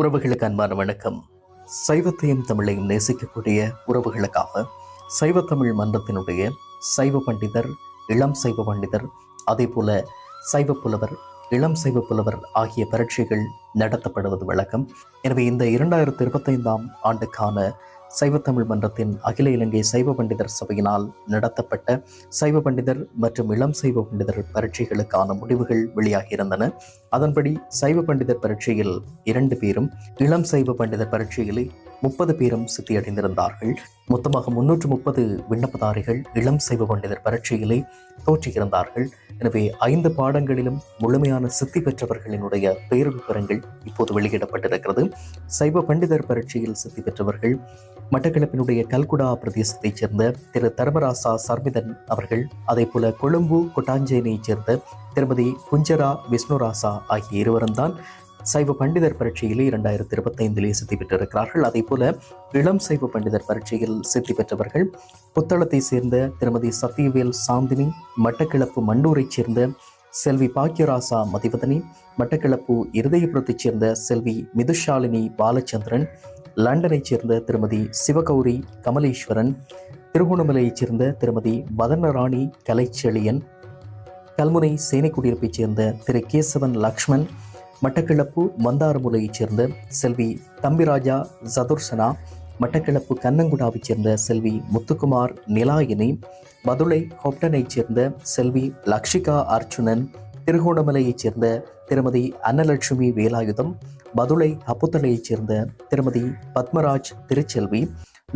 உறவுகளுக்கு அன்பான வணக்கம். சைவத்தையும் தமிழையும் நேசிக்கக்கூடிய உறவுகளுக்காக சைவ தமிழ் மன்றத்தினுடைய சைவ பண்டிதர் இளம் சைவ பண்டிதர் அதே போல சைவ புலவர் இளம் சைவ புலவர் ஆகிய பரீட்சைகள் நடத்தப்படுவது வழக்கம். எனவே இந்த இரண்டாயிரத்தி இருபத்தைந்தாம் ஆண்டுக்கான சைவ தமிழ் மன்றத்தின் அகில இலங்கை சைவ பண்டிதர் சபையினால் நடத்தப்பட்ட சைவ பண்டிதர் மற்றும் இளம் சைவ பண்டிதர் பரீட்சைகளுக்கான முடிவுகள் வெளியாகியிருந்தன. அதன்படி சைவ பண்டிதர் பரீட்சையில் இரண்டு பேரும் இளம் சைவ பண்டிதர் பரீட்சையில் முப்பது பேரும் சித்தியடைந்திருந்தார்கள். மொத்தமாக முன்னூற்று முப்பது விண்ணப்பதாரிகள் இளம் சைவ பண்டிதர் பரீட்சையிலே தோற்றியிருந்தார்கள். எனவே ஐந்து பாடங்களிலும் முழுமையான சித்தி பெற்றவர்களினுடைய பெயர் விவரங்கள் இப்போது வெளியிடப்பட்டிருக்கிறது. சைவ பண்டிதர் பரீட்சையில் சித்தி பெற்றவர்கள் மட்டக்களப்பினுடைய கல்குடா பிரதேசத்தைச் சேர்ந்த திரு தர்மராசா சர்மிதன் அவர்கள் அதே போல கொழும்பு கொட்டாஞ்சேனியைச் சேர்ந்த திருமதி குஞ்சரா விஷ்ணுராசா ஆகிய இருவரும் தான் சைவ பண்டிதர் பரீட்சையிலே இரண்டாயிரத்தி இருபத்தைந்திலே சித்தி பெற்றிருக்கிறார்கள். அதே போல இளம் சைவ பண்டிதர் பரீட்சையில் சித்தி பெற்றவர்கள் புத்தளத்தை சேர்ந்த திருமதி சத்தியவேல் சாந்தினி மட்டக்கிளப்பு மண்டூரைச் சேர்ந்த செல்வி பாக்கியராசா மதிவதனி மட்டக்கிளப்பு இருதயபுரத்தைச் சேர்ந்த செல்வி மிதுஷாலினி பாலச்சந்திரன் லண்டனைச் சேர்ந்த திருமதி சிவகௌரி கமலேஸ்வரன் திருகோணமலையைச் சேர்ந்த திருமதி வதனராணி கலைச்செழியன் கல்முனை சேனைக்குடியிருப்பைச் சேர்ந்த திரு கேசவன் லக்ஷ்மண் மட்டக்கிளப்பு மந்தாரமுலையைச் சேர்ந்த செல்வி தம்பிராஜா சதுர்சனா மட்டக்கிளப்பு கண்ணங்குடாவைச் சேர்ந்த செல்வி முத்துக்குமார் நிலாயினி மதுளை ஹொப்டனைச் சேர்ந்த செல்வி லக்ஷிகா அர்ச்சுனன் திருகோணமலையைச் சேர்ந்த திருமதி அன்னலட்சுமி வேலாயுதம் மதுளை அப்புத்தலையைச் சேர்ந்த திருமதி பத்மராஜ் திருச்செல்வி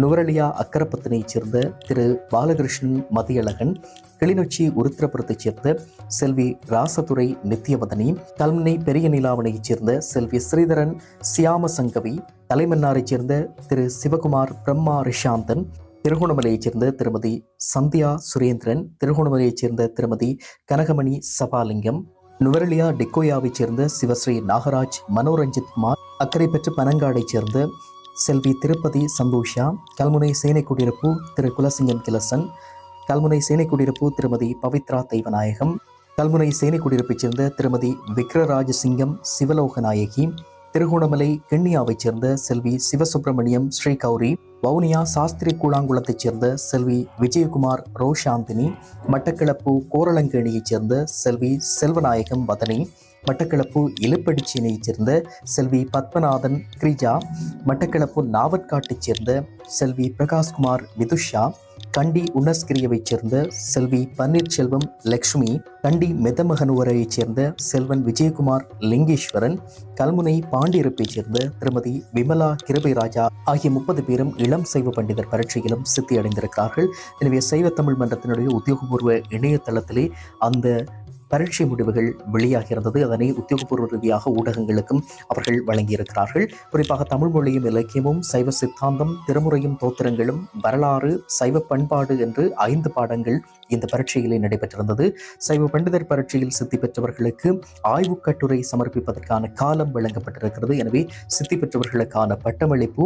நுவரலியா அக்கரப்பத்தினைச் சேர்ந்த திரு பாலகிருஷ்ணன் மதியழகன் கிளிநொச்சி உருத்திரபுரத்தைச் சேர்ந்த செல்வி ராசதுரை நித்யவதனி கல்முனை பெரிய நிலாவணையைச் சேர்ந்த செல்வி ஸ்ரீதரன் சியாமசங்கவி தலைமன்னாரைச் சேர்ந்த திரு சிவகுமார் பிரம்மா ரிஷாந்தன் திருகோணமலையைச் சேர்ந்த திருமதி சந்தியா சுரேந்திரன் திருகோணமலையைச் சேர்ந்த திருமதி கனகமணி சபாலிங்கம் நுவரலியா டிக்கோயாவைச் சேர்ந்த சிவஸ்ரீ நாகராஜ் மனோரஞ்சித் குமார் அக்கறை பெற்று பனங்காடைச் சேர்ந்த செல்வி திருப்பதி சந்தோஷா கல்முனை சேனை குடியிருப்பு திரு. குலசிங்கம் கிலசன் கல்முனை சேனை குடியிருப்பு திருமதி பவித்ரா தெய்வநாயகம் கல்முனை சேனை குடியிருப்பைச் சேர்ந்த திருமதி விக்ரராஜசிங்கம் சிவலோகநாயகி திருகோணமலை கிண்ணியாவைச் சேர்ந்த செல்வி சிவசுப்பிரமணியம் ஸ்ரீகௌரி வவுனியா சாஸ்திரி கூழாங்குளத்தைச் சேர்ந்த செல்வி விஜயகுமார் ரோஷாந்தினி மட்டக்கிளப்பு கோரளங்கேணியைச் சேர்ந்த செல்வி செல்வநாயகம் வதனி மட்டக்களப்பு இலுப்படிச்சியனைச் சேர்ந்த செல்வி பத்மநாதன் கிரிஜா மட்டக்களப்பு நாவற்காட்டைச் சேர்ந்த செல்வி பிரகாஷ்குமார் விதுஷா கண்டி உன்னஸ்கிரியவைச் சேர்ந்த செல்வி பன்னீர்செல்வம் லக்ஷ்மி கண்டி மெதமகனுவரையைச் சேர்ந்த செல்வன் விஜயகுமார் லிங்கேஸ்வரன் கல்முனை பாண்டியரப்பைச் சேர்ந்த திருமதி விமலா கிருபைராஜா ஆகிய முப்பது பேரும் இளம் சைவ பண்டிதர் பரீட்சையிலும் சித்தியடைந்திருக்கிறார்கள். எனவே சைவ தமிழ் மன்றத்தினுடைய உத்தியோகபூர்வ இணையதளத்திலே அந்த பரீட்சை முடிவுகள் வெளியாகியிருந்தது அதனை உத்தியோகபூர்வ ரீதியாக ஊடகங்களுக்கும் அவர்கள் வழங்கியிருக்கிறார்கள். குறிப்பாக தமிழ் மொழியும் இலக்கியமும் சைவ சித்தாந்தம் திருமுறையும் தோத்திரங்களும் வரலாறு சைவ பண்பாடு என்று ஐந்து பாடங்கள் இந்த பரீட்சையிலே நடைபெற்றிருந்தது. சைவ பண்டிதர் பரீட்சையில் சித்தி பெற்றவர்களுக்கு ஆய்வுக் கட்டுரை சமர்ப்பிப்பதற்கான காலம் வழங்கப்பட்டிருக்கிறது. எனவே சித்தி பெற்றவர்களுக்கான பட்டமளிப்பு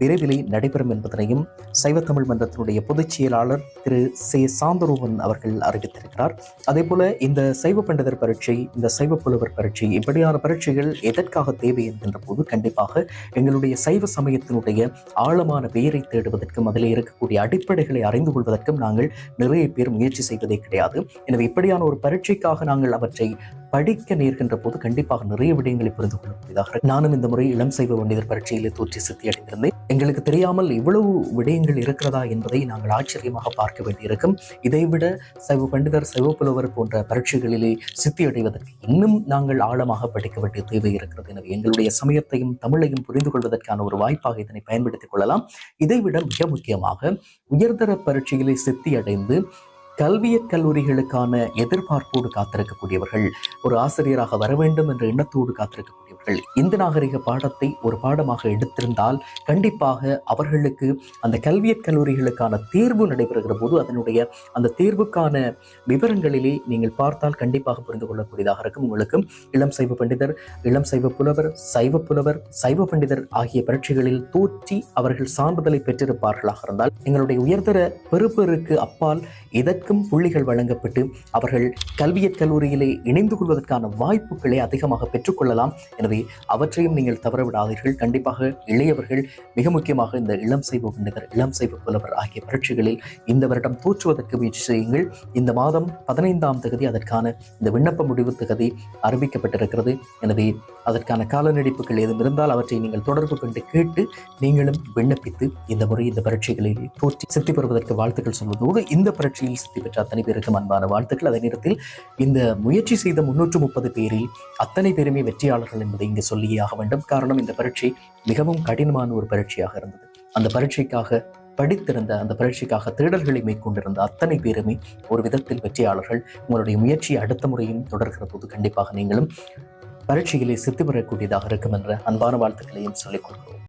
விரைவிலே நடைபெறும் என்பதனையும் சைவ தமிழ் மன்றத்தினுடைய பொதுச் செயலாளர் திரு சே. சாந்தரூபன் அவர்கள் அறிவித்திருக்கிறார். அதேபோல இந்த சைவ பண்டிதர் பரீட்சை இந்த சைவ புலவர் பரீட்சை இப்படியான பரீட்சைகள் எதற்காக தேவை என்கின்ற போது கண்டிப்பாக எங்களுடைய சைவ சமயத்தினுடைய ஆழமான பெயரை தேடுவதற்கும் அதில் இருக்கக்கூடிய அடிப்படைகளை அறிந்து கொள்வதற்கும் நாங்கள் நிறைய பேர் முயற்சி செய்வதே கிடையாது. எனவே இப்படியான ஒரு பரீட்சைக்காக நாங்கள் அவற்றை படிக்க நேர்கின்ற போது கண்டிப்பாக நிறைய விடயங்களை புரிந்து கொள்ளக்கூடியதாக நானும் இந்த முறை இளம் சைவ வண்டிதர் பரீட்சையிலே தோற்றி சித்தி அடைந்திருந்தேன். எங்களுக்கு தெரியாமல் இவ்வளவு விடயங்கள் இருக்கிறதா என்பதை நாங்கள் ஆச்சரியமாக பார்க்க வேண்டியிருக்கும். இதைவிட சைவ பண்டிதர் சைவ புலவர் போன்ற பரீட்சைகளிலே சித்தி அடைவதற்கு இன்னும் நாங்கள் ஆழமாக படிக்க வேண்டிய தேவை இருக்கிறது. எனவே எங்களுடைய சமயத்தையும் தமிழையும் புரிந்து கொள்வதற்கான ஒரு வாய்ப்பாக இதனை பயன்படுத்திக் கொள்ளலாம். இதைவிட மிக முக்கியமாக உயர்தர பரீட்சையிலே சித்தி அடைந்து கல்வியற் கல்லூரிகளுக்கான எதிர்பார்ப்போடு காத்திருக்கக்கூடியவர்கள் ஒரு ஆசிரியராக வர வேண்டும் என்ற எண்ணத்தோடு காத்திருக்கக்கூடியவர்கள் இந்த நாகரிக பாடத்தை ஒரு பாடமாக எடுத்திருந்தால் கண்டிப்பாக அவர்களுக்கு அந்த கல்வியற் கல்லூரிகளுக்கான தேர்வு நடைபெறுகிற போது அதனுடைய அந்த தேர்வுக்கான விவரங்களிலே நீங்கள் பார்த்தால் கண்டிப்பாக புரிந்து கொள்ளக்கூடியதாக இருக்கும். உங்களுக்கு இளம் சைவ பண்டிதர் இளம் சைவ புலவர் சைவ புலவர் சைவ பண்டிதர் ஆகிய பரீட்சைகளில் தோற்றி அவர்கள் சான்றிதழை பெற்றிருப்பார்களாக இருந்தால் எங்களுடைய உயர்தர பெறுபேறுக்கு அப்பால் இதற்கு அவர்களுக்கும் புள்ளிகள் வழங்கப்பட்டு அவர்கள் கல்வியற் கல்லூரியிலே இணைந்து கொள்வதற்கான வாய்ப்புகளை அதிகமாக பெற்றுக்கொள்ளலாம். எனவே அவற்றையும் நீங்கள் தவறவிடாதீர்கள். கண்டிப்பாக இளையவர்கள் மிக முக்கியமாக இந்த இளம் செய்வ பண்டிதர் இளம் செய்வ புலவர் ஆகிய பரீட்சைகளில் இந்த வருடம் தோற்றுவதற்கு முயற்சி செய்யுங்கள். இந்த மாதம் பதினைந்தாம் தகுதி அதற்கான இந்த விண்ணப்ப முடிவு தகுதி அறிவிக்கப்பட்டிருக்கிறது. எனவே அதற்கான கால நீடிப்புகள் ஏதும் இருந்தால் அவற்றை நீங்கள் தொடர்பு கொண்டு கேட்டு நீங்களும் விண்ணப்பித்து இந்த முறை இந்த பரீட்சைகளில் தோற்றி சித்தி பெறுவதற்கு வாழ்த்துக்கள் சொல்வதோடு இந்த பரீட்சையில் சித்தி பெற்ற அத்தனை பேருக்கும் அன்பான வாழ்த்துக்கள். அதே நேரத்தில் இந்த முயற்சி செய்த முன்னூற்று முப்பது பேரில் அத்தனை பேருமே வெற்றியாளர்கள் என்பதை இங்கு சொல்லியே ஆக வேண்டும். காரணம் இந்த பரீட்சை மிகவும் கடினமான ஒரு பரீட்சையாக இருந்தது. அந்த பரீட்சைக்காக படித்திருந்த அந்த பரீட்சைக்காக தேடல்களை மேற்கொண்டிருந்த அத்தனை பேருமே ஒரு விதத்தில் வெற்றியாளர்கள். உங்களுடைய முயற்சியை அடுத்த முறையும் தொடர்கிற போது கண்டிப்பாக நீங்களும் பரீட்சையிலே சித்தி பெறக்கூடியதாக இருக்கும் என்ற அன்பான வாழ்த்துக்களையும் சொல்லிக் கொள்கிறோம்.